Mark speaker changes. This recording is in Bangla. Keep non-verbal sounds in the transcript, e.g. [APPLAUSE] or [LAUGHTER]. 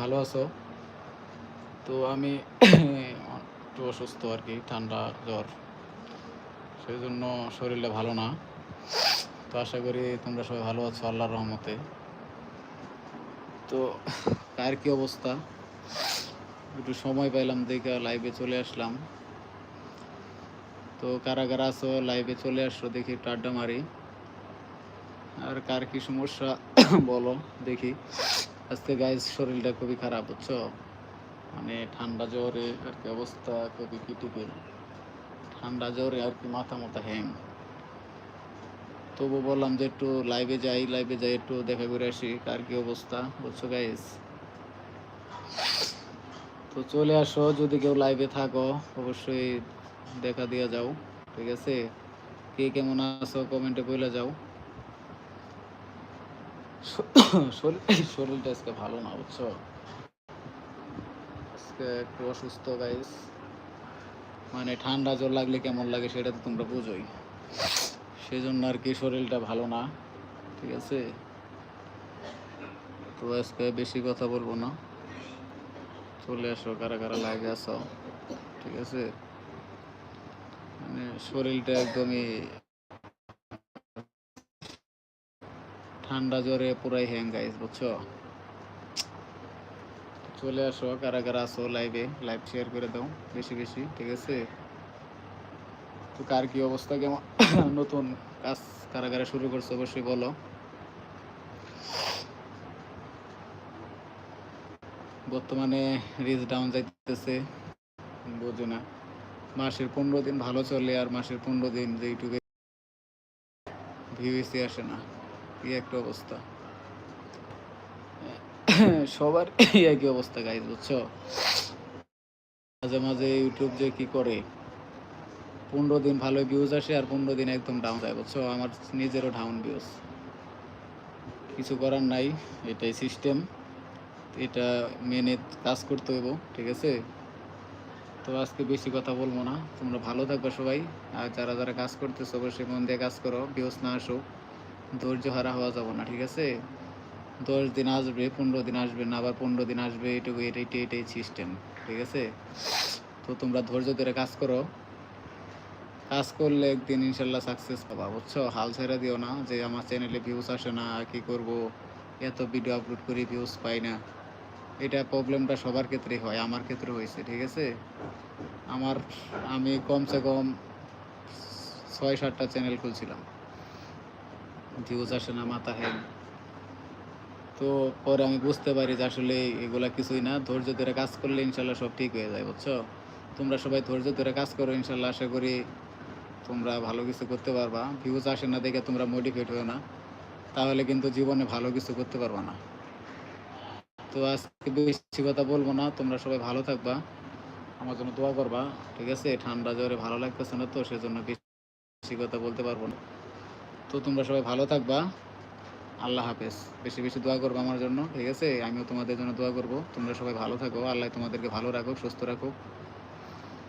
Speaker 1: ভালো আছো? তো আমি একটু অসুস্থ আর কি, ঠান্ডা, জ্বর। সেই জন্য শরীরটা ভালো না। তো আশা করি তোমরা সবাই ভালো আছো, আল্লাহর রহমতে। তো কার কি অবস্থা? একটু সময় পাইলাম দেখে লাইভে চলে আসলাম। তো কারা কারা আছো লাইভে চলে আসো দেখি একটু আড্ডা মারি। আর কার কি সমস্যা, বলো দেখি। আজকে গাইজ শরীরটা খুবই খারাপ, বুঝছ? মানে ঠান্ডা জ্বরে আর কি অবস্থা খুবই ক্রিটিক্যাল ঠান্ডা জ্বরে আর কি মাথা মাথা হ্যাং তবু বললাম যে একটু লাইভে যাই লাইভে যাই, একটু দেখা করে আসি, কার কি অবস্থা, বুঝছ গাইজ তো চলে আসো, যদি কেউ লাইভে থাকো, অবশ্যই দেখা দিয়ে যাও, ঠিক আছে? কে কেমন আছো কমেন্টে বলে যাও। শরীর [COUGHS] শরীরটা আজকে ভালো না, বুঝছ? আজকে একটু অসুস্থ গাইস মানে ঠান্ডা জ্বর লাগলে কেমন লাগে সেটা তো তোমরা বুঝোই। সেই জন্য আর কি শরীরটা ভালো না, ঠিক আছে? তো আজকে বেশি কথা বলব না। চলে আসো, কারা কারা লাগে আসো ঠিক আছে? মানে শরীরটা একদমই ঠান্ডা জ্বরে পুরাই হ্যাং গাইস বুঝছ? চলে আসো কারা কারা আসো লাইভে লাইভ শেয়ার করে দাও, বেশি বেশি, ঠিক আছে? তো কার কি অবস্থা? কেমন? [COUGHS] নতুন কাজ কারা কারা শুরু করছ, অবশ্যই বলো। বর্তমানে রিচ ডাউন যাইতেছে, বুঝো না। মাসের পনেরো দিন ভালো চলে, আর মাসের পনেরো দিন যে ইউটিউবে ভিউসি আসে না। কি একটা অবস্থা। সবার একই অবস্থা গাইজ বুঝছ? মাঝে মাঝে ইউটিউব যে কি করে, পনেরো দিন ভালো ভিউজ আসে আর পনেরো দিন একদম ডাউন যায়, বুঝছ? আমার নিজেরও ডাউন ভিউজ কিছু করার নাই, এটাই সিস্টেম এটা মেনে কাজ করতে হইব, ঠিক আছে? তো আজকে বেশি কথা বলব না। তোমরা ভালো থাকবে সবাই, আর যারা যারা কাজ করতেছো, অবশ্যই মন দিয়ে কাজ করো ভিউজ না আসুক। ধৈর্য হারা হওয়া যাবে না, ঠিক আছে? দশ দিন আসবে, পনেরো দিন আসবে না, আবার পনেরো দিন আসবে, এটুকু এটাই এটাই এটাই সিস্টেম ঠিক আছে? তো তোমরা ধৈর্য ধরে কাজ করো। কাজ করলে একদিন ইনশাল্লাহ সাকসেস পাবা, বুঝছ? হাল ছেড়ে দিও না যে আমার চ্যানেলে ভিউজ আসে না, কি করব? এত ভিডিও আপলোড করি ভিউজ পাই না। এটা প্রবলেমটা সবার ক্ষেত্রেই হয়, আমার ক্ষেত্রে হয়েছে, ঠিক আছে? আমার, আমি কমসে কম ছয় সাতটা চ্যানেল খুলছিলাম। ভিউজ আসে না, মাথা হ্যাং। তো পরে আমি বুঝতে পারি যে আসলে এগুলা কিছুই না। ধৈর্য ধরে কাজ করলে ইনশাল্লাহ সব ঠিক হয়ে যায়, বুঝছ? তোমরা সবাই ধৈর্য ধরে কাজ করো, ইনশাল্লাহ আশা করি তোমরা ভালো কিছু করতে পারবা। ভিউজ আসে না দেখে তোমরা মোটিভেট হও না, তাহলে কিন্তু জীবনে ভালো কিছু করতে পারবা না। তো আজকে বেশি কথা বলব না, তোমরা সবাই ভালো থাকবা, আমার জন্য দোয়া করবা, ঠিক আছে? ঠান্ডা জ্বরে ভালো লাগতেছে না তো, সেজন্য বেশি কথা বলতে পারব না। তো তোমরা সবাই ভালো থাকবা। আল্লাহ হাফেজ। বেশি বেশি দোয়া করব আমার জন্য, ঠিক আছে? আমিও তোমাদের জন্য দোয়া করব। তোমরা সবাই ভালো থাকো। আল্লাহ তোমাদেরকে ভালো রাখুক, সুস্থ রাখুক।